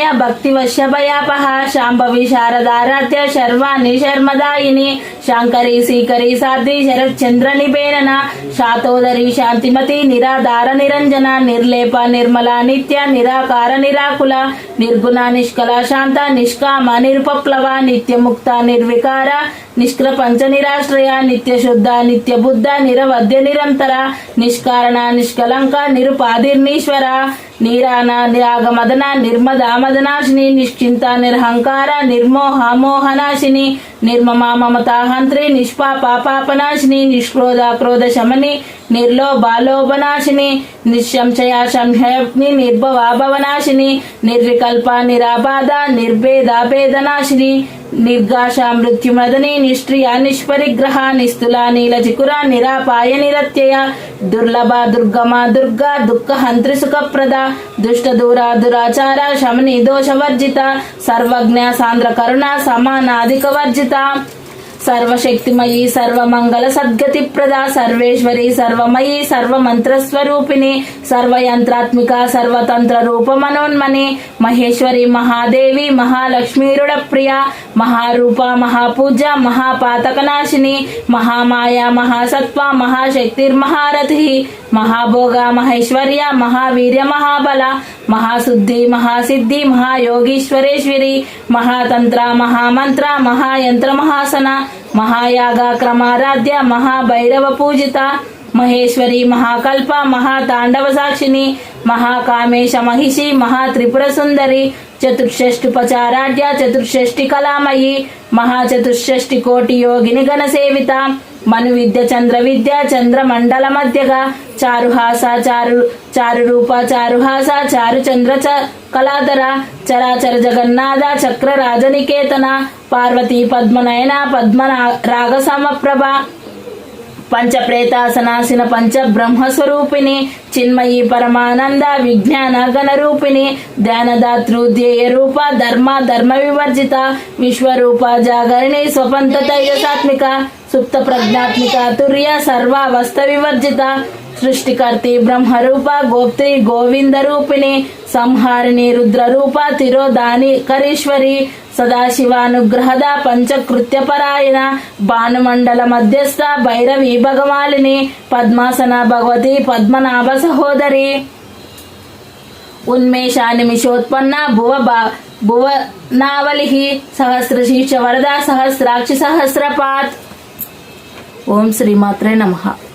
రమ్య భక్తి వశ్యభయాపహ శాంభవి శారదారాధ్య శర్వాణి శర్మదాయిని శాంకరి శ్రీకరి సాధ్వి శరత్చంద్ర నిబేరన శాతోదరి శాంతిమతి నిరాధార నిరంజన నిర్లేప నిర్మల నిత్య నిరాకార నిరాకుల నిర్గుణ నిష్కల శాంత నిష్కామ నిరుపప్లవ నిత్యముక్త నిర్వికార నిష్క్రపంచ నిరాశ్రయ నిత్య శుద్ధ నిత్య బుద్ధ నిరవధ్య నిరంతర నిష్కారణ నిష్కలంక నిరుపాధిర్నీశ్వర నీరాన నిరాగమదన నిర్మదామదనాశిని నిశ్చింత నిర్హంకార నిర్మోహ మోహనాశిని నిర్మమ మమతాహంత్రి నిష్పాప పాపనాశిని నిష్క్రోధ క్రోధ శమని నిర్లోభాలోభనాశిని నిశంశయ సంశయని నిర్భవాభవనాశిని నిర్వికల్ప నిరాబాధ నిర్భేదాభేదనాశిని నిర్గాష మృత్యుమదని నిష్ట్రియ నిష్పరిగ్రహ నిస్తుల నీలచికుర నిరాపాయ నిరత్యయ. దుర్లభ దుర్గమ దుర్గా దుఃఖ హంత్రి సుఖప్రద దుష్ట దూర దురాచార శమని దోషవర్జిత సర్వజ్ఞ సాంద్ర కరుణ సమానాధిక వర్జిత సర్వశక్తిమయీ సర్వమంగళ సద్గతి ప్రద సర్వేశ్వరి సర్వమయి సర్వమంత్రస్వరూపిణి సర్వయంత్రాత్మిక సర్వతంత్ర రూప మనోన్మని మహేశ్వరి మహాదేవి మహాలక్ష్మీరుడ ప్రియ మహారూప మహాపూజ మహాపాతకనాశిని మహామాయ మహాసత్వ మహాశక్తిర్మహారథి మహాభోగ మహేశ్వర్య మహావీర్య మహాబల మహాశుద్ధి మహాసిద్ధి మహాయోగీశ్వరేశ్వరి మహాతంత్ర మహామంత్ర మహాయంత్ర మహాసన మహాయాగ క్రమారాధ్య మహాభైరవ పూజిత మహేశ్వరి మహాకల్ప మహాతాండవ సాక్షిని మహాకామేశ మహిషి మహాత్రిపుర సుందరి చతుర్షష్టుపచారాఢ్య చతుర్షష్టి కళామయి మహాచతుర్షష్టి కోటి యోగిని గణసేవిత మను విద్య చంద్ర విద్య చంద్ర మండల మధ్యగా. చారుహాస చారు చారు రూప చారుహాస చారు చంద్ర చ కళాధర. చరాచర జగన్నాథ చక్ర రాజనికేతన పార్వతీ పద్మనయన పద్మ రాగ సమప్రభ. పంచప్రేతాసనాసిన పంచ బ్రహ్మస్వరూపిణి చిన్మయి పరమానంద విజ్ఞాన గణరూపిణి ధ్యానదాతృ ధ్యేయ రూప ధర్మ ధర్మ వివర్జిత విశ్వరూప జాగరణి స్వపంత తైజసాత్మిక సుప్త ప్రజ్ఞాత్మిక తుర్య సర్వావస్థ వివర్జిత సృష్టికర్తి బ్రహ్మరూప గోప్త్రి గోవింద రూపిణి సంహారిణి రుద్రరూప తిరోధాని కరీశ్వరి సదాశివానుగ్రహద పంచకృత్యపరాయణ భానుమండల మధ్యస్థ భైరవి భగవాలిని పద్మాసన భగవతి పద్మనాభ సహోదరి. ఉన్మేష నిమిషోత్పన్న భువ బా- భువనావలి సహస్రశీర్ష వరద సహస్రాక్షి సహస్రపాత్. ఓం శ్రీమాత్రే నమః.